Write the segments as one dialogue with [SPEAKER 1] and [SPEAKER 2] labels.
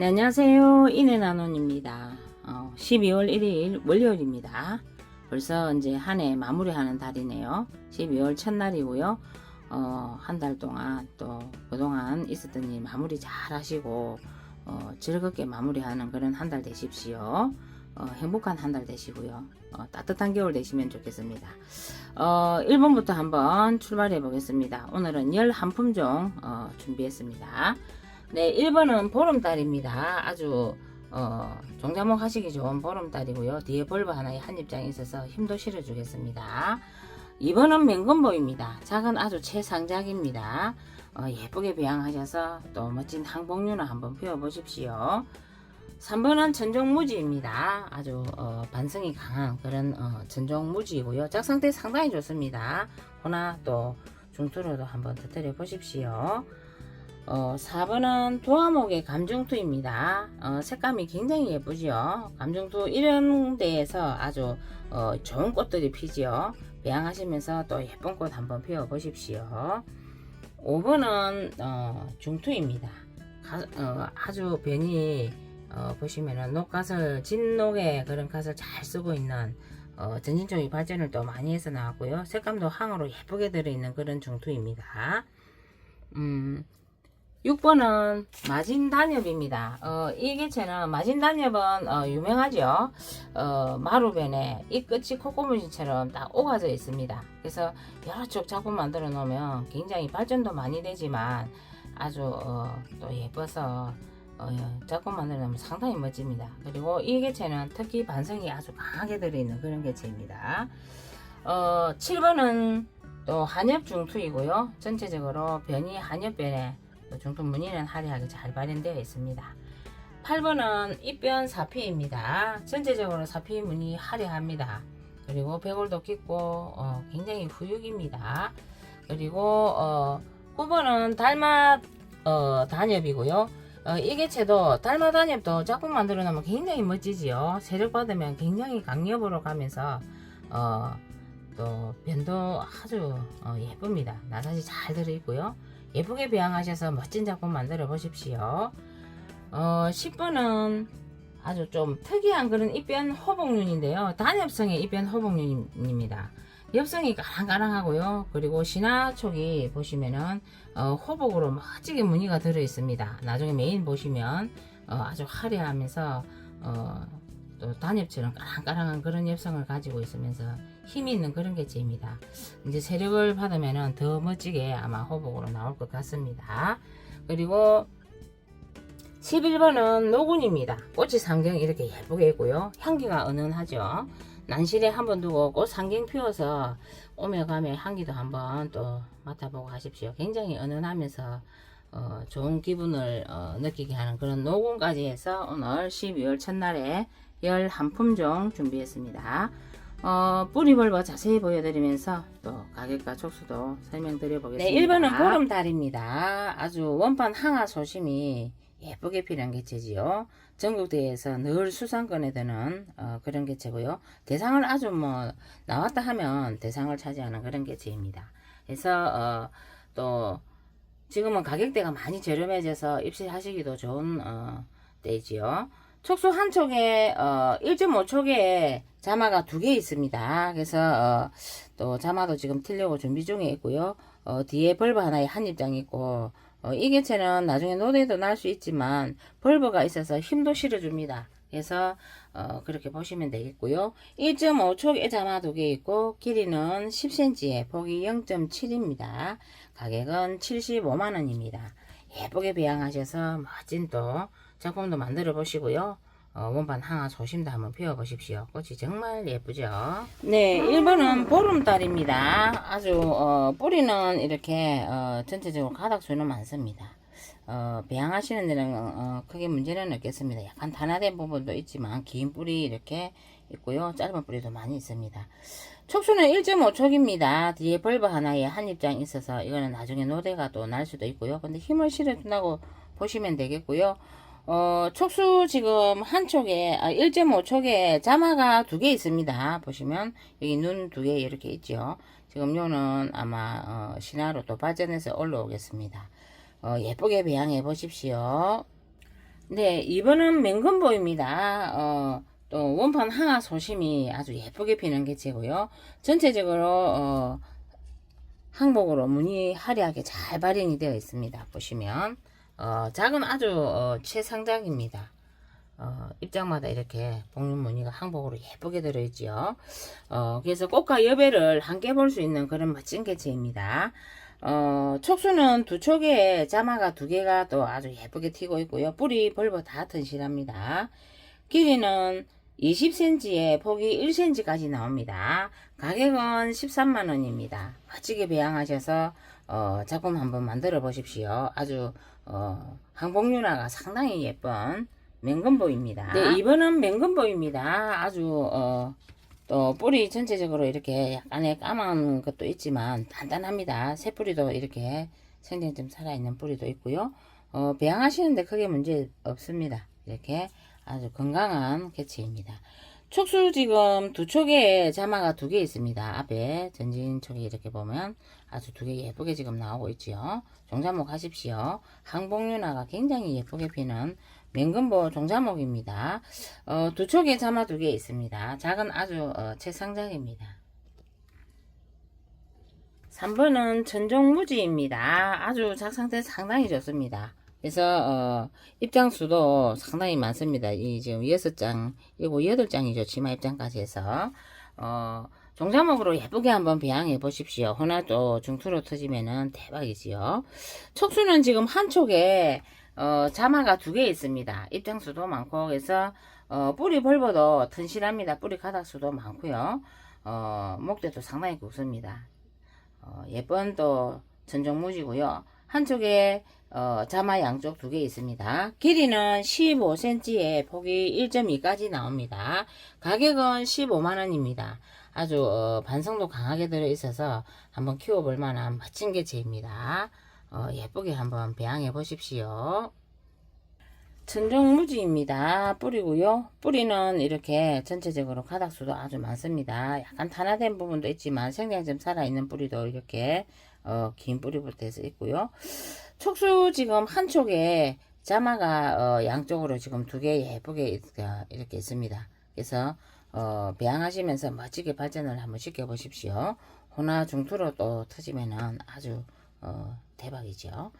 [SPEAKER 1] 네, 안녕하세요. 이내나논입니다. 어, 12월 1일 월요일입니다. 벌써 이제 한 해 마무리하는 달이네요. 12월 첫날이고요. 어, 한 달 동안 또 그동안 있었던 일 마무리 잘 하시고 어, 즐겁게 마무리하는 그런 한 달 되십시오. 어, 행복한 한 달 되시고요. 어, 따뜻한 겨울 되시면 좋겠습니다. 어, 1번부터 한번 출발해 보겠습니다. 오늘은 열 한 품종 어, 준비했습니다. 네, 1번은 보름달입니다. 아주 어, 종자목 하시기 좋은 보름달이고요. 뒤에 벌브 하나에 한 입장이 있어서 힘도 실어주겠습니다. 2번은 맹건보입니다. 작은 아주 최상작입니다. 어, 예쁘게 배양하셔서 또 멋진 항복류나 한번 피워보십시오. 3번은 전종무지입니다. 아주 어, 반성이 강한 그런 어, 전종무지이고요. 짝상태 상당히 좋습니다. 호나 또 중투로도 한번 터뜨려 보십시오. 어, 4번은 도화목의 감정투입니다. 어, 색감이 굉장히 예쁘지요. 감정투 이런 데에서 아주 어, 좋은 꽃들이 피지요. 배양하시면서 또 예쁜 꽃 한번 피워 보십시오. 5번은 어, 중투입니다. 가- 어, 아주 변이 어, 보시면은 녹가설 진녹의 그런 갓을 잘 쓰고 있는 어, 전진종이 발전을 또 많이 해서 나왔고요. 색감도 항으로 예쁘게 들어있는 그런 중투입니다. 음, 6번은 마진단엽입니다. 어, 이 개체는 마진단엽은 어, 유명하죠. 어, 마루변에 이 끝이 콧고무신처럼 딱 오가져 있습니다. 그래서 여러 쪽 작품 만들어 놓으면 굉장히 발전도 많이 되지만 아주 어, 또 예뻐서 어, 작품 만들어 놓으면 상당히 멋집니다. 그리고 이 개체는 특히 반성이 아주 강하게 들어있는 그런 개체입니다. 어, 7번은 또 한엽 중투이고요. 전체적으로 변이 한엽변에 또 중투 무늬는 화려하게 잘 발현되어 있습니다. 8번은 입변 사피입니다. 전체적으로 사피 무늬 화려합니다. 그리고 배골도 깊고 어, 굉장히 후육입니다. 그리고 어, 9번은 달맛 어, 단엽이고요. 어, 이 개체도 달맛 단엽도 작품 만들어 놓으면 굉장히 멋지지요. 세력 받으면 굉장히 강엽으로 가면서 어, 또 변도 아주 어, 예쁩니다. 나사시 잘 들어있고요. 예쁘게 배양하셔서 멋진 작품 만들어 보십시오. 어, 10번은 아주 좀 특이한 그런 입변 호복륜인데요. 단엽성의 입변 호복륜입니다. 엽성이 까랑까랑하고요. 그리고 신화촉이 보시면은 어, 호복으로 멋지게 무늬가 들어 있습니다. 나중에 메인 보시면 어, 아주 화려하면서 어, 또 단엽처럼 까랑까랑한 그런 엽성을 가지고 있으면서 힘이 있는 그런 개체입니다. 이제 세력을 받으면은 더 멋지게 아마 호복으로 나올 것 같습니다. 그리고 11번은 노군입니다. 꽃이 상경 이렇게 예쁘게 있고요. 향기가 은은하죠. 난실에 한 번 두고 꽃 상경 피워서 오며 가며 향기도 한번 또 맡아보고 하십시오. 굉장히 은은하면서 어, 좋은 기분을 어, 느끼게 하는 그런 노군까지 해서 오늘 12월 첫날에 열한 품종 준비했습니다. 어, 뿌리벌버 자세히 보여드리면서 또 가격과 촉수도 설명드려 보겠습니다. 네, 1번은 보름달입니다. 아주 원판 항아 소심이 예쁘게 필요한 개체지요. 전국대회에서 늘 수상권에 드는 어, 그런 개체고요. 대상을 아주 뭐 나왔다 하면 대상을 차지하는 그런 개체입니다. 그래서 어, 또 지금은 가격대가 많이 저렴해져서 입시하시기도 좋은 어, 때이지요. 촉수 한 촉에 어, 1.5촉에 자마가 두 개 있습니다. 그래서 어, 또 자마도 지금 틀려고 준비 중에 있고요. 어, 뒤에 벌브 하나에 한 입장 있고 어, 이 개체는 나중에 노래도 날 수 있지만 벌브가 있어서 힘도 실어줍니다. 그래서 어, 그렇게 보시면 되겠고요. 1.5촉에 자마 두 개 있고 길이는 10cm에 폭이 0.7입니다. 가격은 75만원입니다. 예쁘게 배양하셔서 멋진 또 작품도 만들어 보시고요. 어, 원반 항아 소심도 한번 피워 보십시오. 꽃이 정말 예쁘죠? 네, 1번은 보름달입니다. 아주 어, 뿌리는 이렇게 어, 전체적으로 가닥수는 많습니다. 어, 배양하시는 데는 어, 크게 문제는 없겠습니다. 약간 단화된 부분도 있지만 긴 뿌리 이렇게 있고요. 짧은 뿌리도 많이 있습니다. 촉수는 1.5촉입니다. 뒤에 벌브 하나에 한 입장 있어서 이거는 나중에 노대가 또 날 수도 있고요. 근데 힘을 실어준다고 보시면 되겠고요. 어, 촉수 지금 한 촉에, 아, 1.5촉에 자마가 두 개 있습니다. 보시면 여기 눈 두 개 이렇게 있죠. 지금 요는 아마 어, 신화로 또 발전해서 올라오겠습니다. 어, 예쁘게 배양해 보십시오. 네, 이번은 맹금보입니다. 어, 또 원판 항아 소심이 아주 예쁘게 피는 개체고요. 전체적으로 어, 항복으로 무늬 화려하게 잘 발현이 되어 있습니다. 보시면 어, 작은 아주 어, 최상작입니다. 어, 입장마다 이렇게 복륜 무늬가 항복으로 예쁘게 들어있지요. 어, 그래서 꽃과 여배를 함께 볼 수 있는 그런 멋진 개체입니다. 어, 촉수는 두 촉에 자마가 두 개가 또 아주 예쁘게 튀고 있고요. 뿌리 벌버 다 튼실합니다. 길이는 20cm에 폭이 1cm까지 나옵니다. 가격은 13만원입니다. 멋지게 배양하셔서 어, 작품 한번 만들어 보십시오. 아주 어, 항복륜화가 상당히 예쁜 맹금보입니다. 네, 이번은 맹금보입니다. 아주 어, 또 뿌리 전체적으로 이렇게 약간의 까만 것도 있지만 단단합니다. 새 뿌리도 이렇게 생장 좀 살아있는 뿌리도 있고요. 어, 배양하시는데 크게 문제 없습니다. 이렇게 아주 건강한 개체입니다. 촉수 지금 두 촉에 자마가 두 개 있습니다. 앞에 전진 촉에 이렇게 보면 아주 두 개 예쁘게 지금 나오고 있지요. 종자목 하십시오. 항복륜화가 굉장히 예쁘게 피는 맹금보 종자목입니다. 어, 두 촉에 자마 두 개 있습니다. 작은 아주 어, 최상작입니다. 3번은 천종무지입니다. 아주 작상태 상당히 좋습니다. 그래서 어, 입장수도 상당히 많습니다. 이 지금 여섯 장, 이거 여덟 장이죠. 치마 입장까지 해서 어, 종자목으로 예쁘게 한번 배양해 보십시오. 호나도 중투로 터지면은 대박이지요. 촉수는 지금 한 촉에 어, 자마가 두 개 있습니다. 입장수도 많고 그래서 어, 뿌리 벌버도 튼실합니다. 뿌리 가닥수도 많고요. 어, 목대도 상당히 굵습니다. 어, 예쁜 또 전종무지고요. 한쪽에 어, 자마 양쪽 두 개 있습니다. 길이는 15cm에 폭이 1.2까지 나옵니다. 가격은 15만원입니다. 아주 어, 반성도 강하게 들어있어서 한번 키워볼 만한 멋진 개체입니다. 어, 예쁘게 한번 배양해 보십시오. 천정무지입니다. 뿌리고요. 뿌리는 이렇게 전체적으로 가닥수도 아주 많습니다. 약간 탄화된 부분도 있지만 생장점 살아있는 뿌리도 이렇게 어, 긴 뿌리부터 해서 있고요. 촉수 지금 한쪽에 자마가 어, 양쪽으로 지금 두 개 예쁘게 이렇게 있습니다. 그래서 어, 배양하시면서 멋지게 발전을 한번 시켜 보십시오. 호나 중투로 또 터지면은 아주 어, 대박이죠.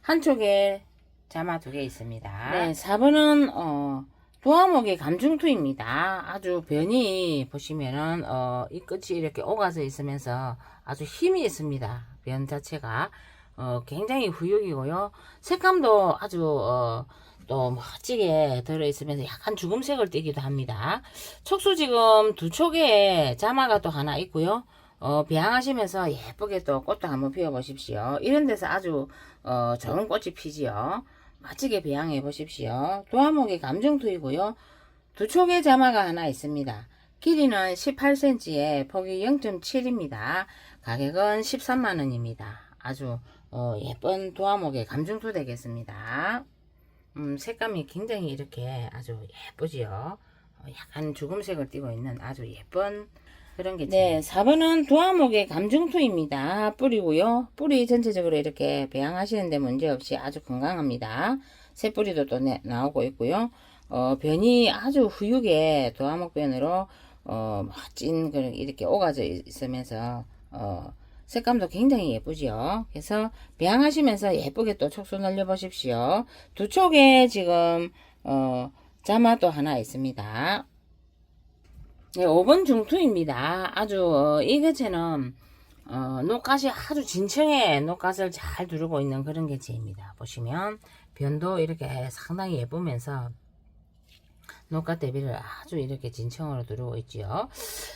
[SPEAKER 1] 한쪽에 자마 두 개 있습니다. 네, 4번은 어, 도화목의 감중투입니다. 아주 변이 보시면은 어, 이 끝이 이렇게 오가져 있으면서 아주 힘이 있습니다. 변 자체가 어, 굉장히 후육이고요. 색감도 아주 어, 또 멋지게 들어있으면서 약간 주금색을 띠기도 합니다. 촉수 지금 두 촉에 자마가 또 하나 있고요. 어, 배양하시면서 예쁘게 또 꽃도 한번 피워보십시오. 이런 데서 아주 어, 좋은 꽃이 피지요. 멋지게 배양해 보십시오. 도화목이 감정투이고요. 두 촉에 자마가 하나 있습니다. 길이는 18cm에 폭이 0.7입니다. 가격은 13만원입니다. 아주 어, 예쁜 도화목의 감중투 되겠습니다. 음, 색감이 굉장히 이렇게 아주 예쁘지요. 어, 약간 죽음색을 띠고 있는 아주 예쁜 그런 게 네, 4번은 도화목의 감중투입니다. 뿌리고요. 뿌리 전체적으로 이렇게 배양하시는데 문제없이 아주 건강합니다. 새 뿌리도 또 내- 나오고 있고요. 어, 변이 아주 후육의 도화목 변으로 어, 멋진 그런 이렇게 오가져 있으면서 어, 색감도 굉장히 예쁘지요. 그래서 배양하시면서 예쁘게 또 촉수 날려 보십시오. 두 촉에 지금 어, 자마도 하나 있습니다. 네, 5번 중투입니다. 아주 어, 이 개체는 어, 녹갓이 아주 진층에 녹갓을 잘 두르고 있는 그런 개체입니다. 보시면 변도 이렇게 상당히 예쁘면서 녹갓 대비를 아주 이렇게 진층으로 두르고 있지요.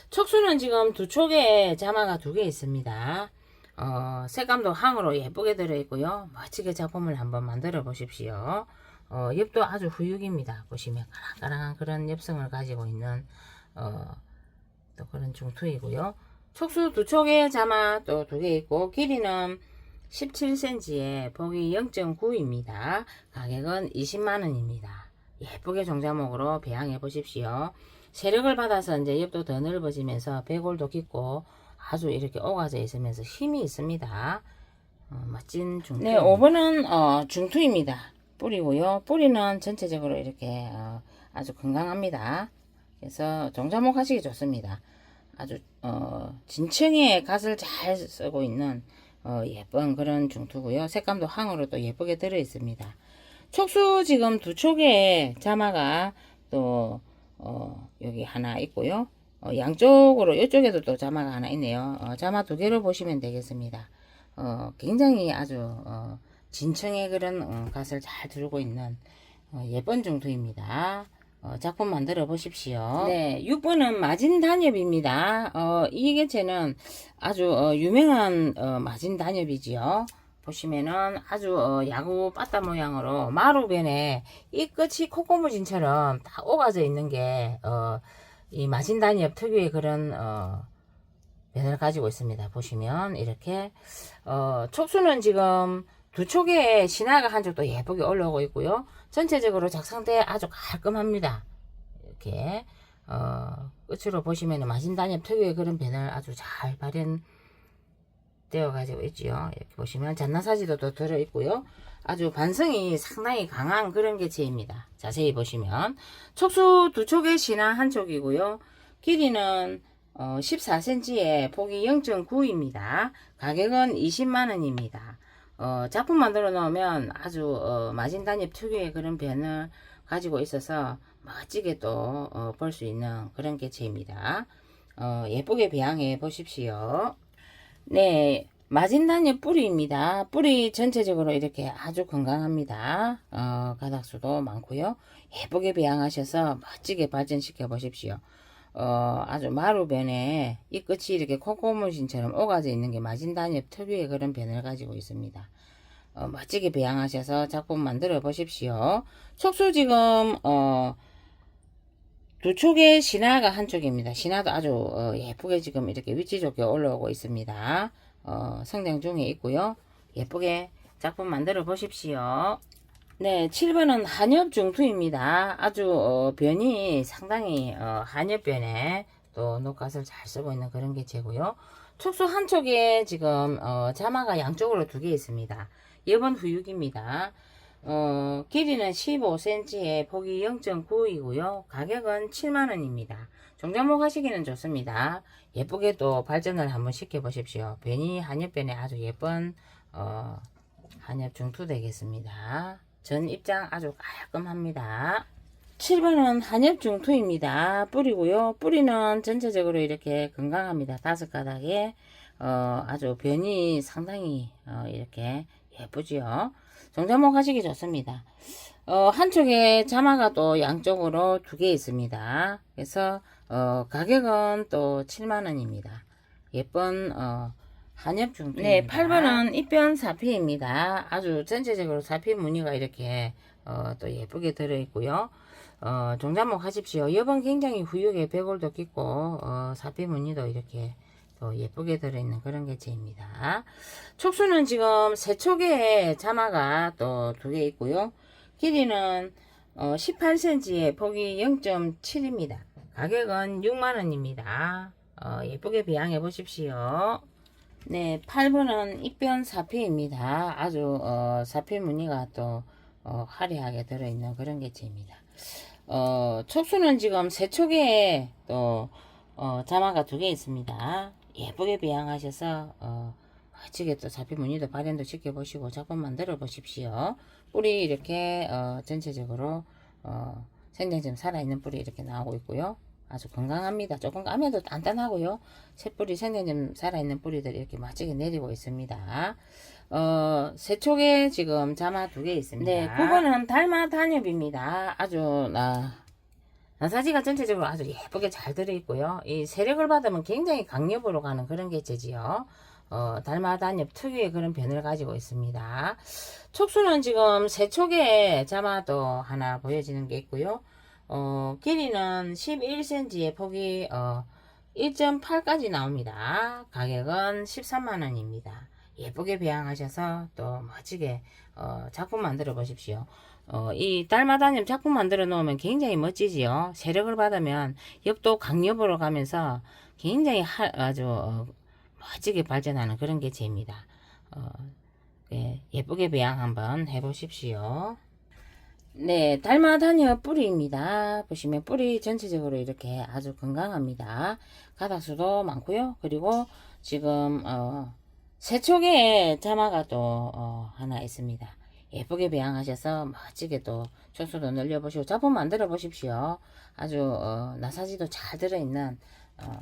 [SPEAKER 1] 촉수는 지금 두 촉에 자마가 두 개 있습니다. 어, 색감도 항으로 예쁘게 들어있고요. 멋지게 작품을 한번 만들어 보십시오. 어, 엽도 아주 후육입니다. 보시면 까랑까랑한 그런 엽성을 가지고 있는 어, 또 그런 중투이고요. 촉수 두 촉에 자마 또 두 개 있고 길이는 17cm에 폭이 0.9입니다. 가격은 20만원입니다. 예쁘게 종자목으로 배양해 보십시오. 세력을 받아서 이제 엽도 더 넓어지면서 배골도 깊고 아주 이렇게 오가져 있으면서 힘이 있습니다. 어, 멋진 중투. 네, 5번은 어, 중투입니다. 뿌리고요. 뿌리는 전체적으로 이렇게 어, 아주 건강합니다. 그래서 종자목 하시기 좋습니다. 아주 어, 진층에 갓을 잘 쓰고 있는 어, 예쁜 그런 중투고요. 색감도 항으로 또 예쁘게 들어 있습니다. 촉수 지금 두 촉에 자마가 또 어, 여기 하나 있고요. 어, 양쪽으로 이쪽에도 또 자마가 하나 있네요. 어, 자마 두 개로 보시면 되겠습니다. 어, 굉장히 아주 어, 진층의 그런 어, 갓을 잘 두르고 있는 어, 예쁜 중투입니다. 어, 작품 만들어 보십시오. 네, 6번은 마진 단엽입니다. 어, 이 개체는 아주 어, 유명한 어, 마진 단엽이지요. 보시면은 아주 어, 야구 빠따 모양으로 마루변에 이 끝이 콧고무진처럼 딱 오가져 있는 게 어, 이 마진 단엽 특유의 그런 어, 면을 가지고 있습니다. 보시면 이렇게 어, 촉수는 지금 두 촉에 신화가 한쪽도 예쁘게 올라오고 있고요. 전체적으로 작상대 아주 깔끔합니다. 이렇게 어, 끝으로 보시면 마진단엽 특유의 그런 변을 아주 잘 발현되어 가지고 있지요. 이렇게 보시면 잔나사지도 또 들어 있고요. 아주 반성이 상당히 강한 그런 개체입니다. 자세히 보시면 촉수 두 촉의 신화 한 촉이고요. 길이는 어, 14cm에 폭이 0.9입니다. 가격은 20만원입니다. 어, 작품 만들어 놓으면 아주 어, 마진 단엽 특유의 그런 변을 가지고 있어서 멋지게 또 볼 수 있는 그런 개체입니다. 어, 예쁘게 배양해 보십시오. 네, 마진 단엽 뿌리입니다. 뿌리 전체적으로 이렇게 아주 건강합니다. 어, 가닥수도 많고요. 예쁘게 배양하셔서 멋지게 발전시켜 보십시오. 어, 아주 마루변에 이 끝이 이렇게 콧고무신처럼 오가져 있는 게 마진단엽 특유의 그런 변을 가지고 있습니다. 어, 멋지게 배양하셔서 작품 만들어 보십시오. 촉수 지금 어, 두 촉의 신화가 한쪽입니다. 신화도 아주 어, 예쁘게 지금 이렇게 위치 좋게 올라오고 있습니다. 어, 성장 중에 있고요. 예쁘게 작품 만들어 보십시오. 네, 7번은 한엽 중투입니다. 아주 어, 변이 상당히 어, 한엽변에 또 녹갓을 잘 쓰고 있는 그런 개체고요. 촉수 한 촉에 지금 어, 자마가 양쪽으로 두 개 있습니다. 이번 후육입니다. 어, 길이는 15cm에 폭이 0.9이고요. 가격은 7만원입니다. 종자목 하시기는 좋습니다. 예쁘게 또 발전을 한번 시켜보십시오. 변이 한엽변에 아주 예쁜 어, 한엽 중투 되겠습니다. 전 입장 아주 깔끔합니다. 7번은 한엽 중 투입니다. 뿌리고요. 뿌리는 전체적으로 이렇게 건강합니다. 다섯 가닥에 어, 아주 변이 상당히 어, 이렇게 예쁘지요. 정자목 하시기 좋습니다. 어, 한쪽에 자마가 또 양쪽으로 두 개 있습니다. 그래서 어, 가격은 또 7만원입니다. 예쁜 어, 한엽 중투. 네, 8번은 입변 사피입니다. 아주 전체적으로 사피 무늬가 이렇게 어, 또 예쁘게 들어있고요. 어, 종자목 하십시오. 여번 굉장히 후육에 백골도 깊고 어, 사피 무늬도 이렇게 또 예쁘게 들어있는 그런 개체입니다. 촉수는 지금 세 촉에 자마가 또 두 개 있고요. 길이는 어, 18cm에 폭이 0.7입니다. 가격은 6만원입니다. 어, 예쁘게 비양해 보십시오. 네, 8번은 입변 사피입니다. 아주 어, 사피 무늬가 또 어, 화려하게 들어있는 그런 개체입니다. 어, 촉수는 지금 세 촉에 또 어, 자마가 두 개 있습니다. 예쁘게 비양하셔서 어, 멋지게 또 사피 무늬도 발현도 시켜보시고 작품 만들어 보십시오. 뿌리 이렇게 어, 전체적으로 어, 생장점 살아있는 뿌리 이렇게 나오고 있고요. 아주 건강합니다. 조금 까매도 단단하고요. 새뿌리 생장점 살아있는 뿌리들이 이렇게 멋지게 내리고 있습니다. 어, 세촉에 지금 자마 두 개 있습니다. 네, 9번은 달마 단엽입니다. 아주 나 나사지가 전체적으로 아주 예쁘게 잘 들어있고요. 이 세력을 받으면 굉장히 강력으로 가는 그런 개체지요. 어, 달마 단엽 특유의 그런 변을 가지고 있습니다. 촉수는 지금 세 촉에 자마도 하나 보여지는 게 있고요. 어, 길이는 11cm의 폭이 어, 1.8까지 나옵니다. 가격은 13만원입니다. 예쁘게 배양하셔서 또 멋지게 어, 작품 만들어 보십시오. 어, 이 달마다님 작품 만들어 놓으면 굉장히 멋지지요. 세력을 받으면 옆도 강력으로 가면서 굉장히 하, 아주 어, 멋지게 발전하는 그런 개체입니다. 어, 예, 예쁘게 배양 한번 해보십시오. 네, 달마다녀 뿌리입니다. 보시면 뿌리 전체적으로 이렇게 아주 건강합니다. 가닥수도 많고요. 그리고 지금 어, 세촉에 자마가 또 어, 하나 있습니다. 예쁘게 배양하셔서 멋지게 또 촉수도 늘려보시고 작품 만들어 보십시오. 아주 어, 나사지도 잘 들어있는 어,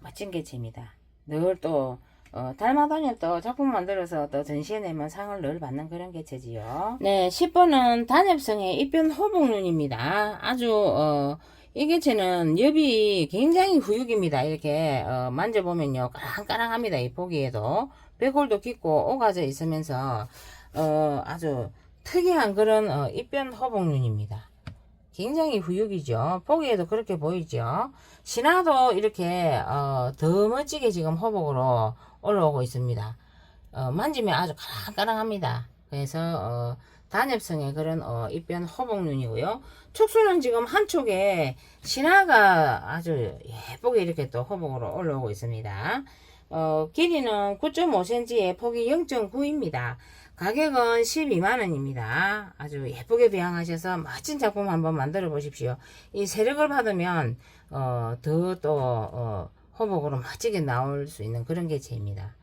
[SPEAKER 1] 멋진 개체입니다. 늘또 어, 달마다녀 또 작품 만들어서 또 전시해 내면 상을 늘 받는 그런 개체지요. 네, 10번은 단엽성의 입변 호복눈입니다. 아주 어, 이 개체는 엽이 굉장히 후육입니다. 이렇게 어, 만져보면요 까랑까랑합니다. 이 보기에도 배골도 깊고 오가져 있으면서 어, 아주 특이한 그런 어, 입변 호복눈입니다. 굉장히 후육이죠. 보기에도 그렇게 보이죠. 신화도 이렇게 어, 더 멋지게 지금 호복으로 올라오고 있습니다. 어, 만지면 아주 까랑까랑합니다. 그래서 어, 단엽성의 그런 어, 입변 호복눈이고요. 촉수는 지금 한쪽에 신화가 아주 예쁘게 이렇게 또 호복으로 올라오고 있습니다. 어, 길이는 9.5cm에 폭이 0.9입니다. 가격은 12만원입니다. 아주 예쁘게 배양하셔서 멋진 작품 한번 만들어 보십시오. 이 세력을 받으면 어, 더또 어, 호복으로 멋지게 나올 수 있는 그런 개체입니다.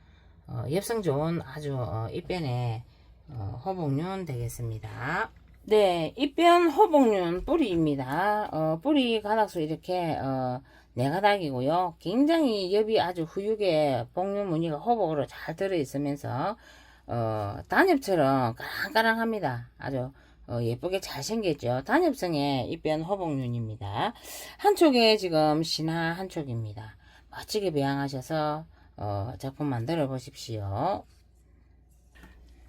[SPEAKER 1] 어, 엽성 좋은 아주 어, 입변의 어, 호복륜 되겠습니다. 네, 입변 호복륜 뿌리입니다. 어, 뿌리 가닥수 이렇게 어, 네 가닥이고요. 굉장히 엽이 아주 후육에 복륜 무늬가 호복으로 잘 들어 있으면서 어, 단엽처럼 까랑까랑합니다. 아주 어, 예쁘게 잘 생겼죠. 단엽성의 입변 호복륜입니다. 한쪽에 지금 신화 한쪽입니다. 멋지게 배양하셔서 어, 작품 만들어 보십시오.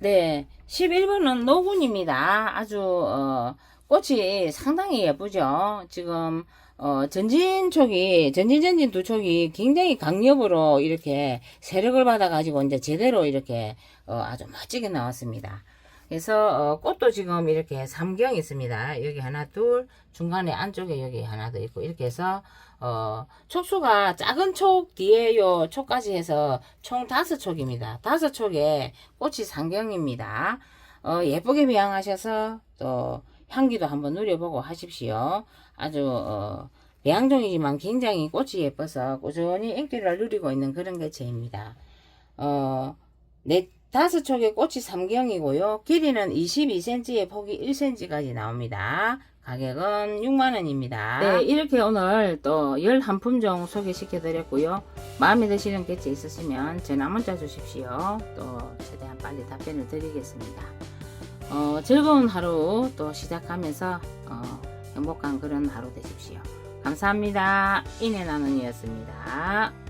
[SPEAKER 1] 네, 11번은 노군입니다. 아주 어, 꽃이 상당히 예쁘죠. 지금 어, 전진 촉이 전진 전진 두 촉이 굉장히 강력으로 이렇게 세력을 받아가지고 이제 제대로 이렇게 어, 아주 멋지게 나왔습니다. 그래서 어, 꽃도 지금 이렇게 삼경 있습니다. 여기 하나 둘 중간에 안쪽에 여기 하나 더 있고 이렇게 해서 어, 촉수가 작은 촉 뒤에 요 촉까지 해서 총 다섯 촉입니다. 다섯 촉에 꽃이 상경입니다. 어, 예쁘게 배양하셔서 또 향기도 한번 누려보고 하십시오. 아주 어, 배양종이지만 굉장히 꽃이 예뻐서 꾸준히 인기를 누리고 있는 그런 개체입니다. 어, 네, 다섯 촉의 꽃이 삼경이고요. 길이는 22cm에 폭이 1cm까지 나옵니다. 가격은 6만원입니다. 네, 이렇게 오늘 또 11품종 소개시켜 드렸고요. 마음에 드시는 개체 있으시면 전화 문자 주십시오. 또 최대한 빨리 답변을 드리겠습니다. 어, 즐거운 하루 또 시작하면서 어, 행복한 그런 하루 되십시오. 감사합니다. 인해 나눔이었습니다.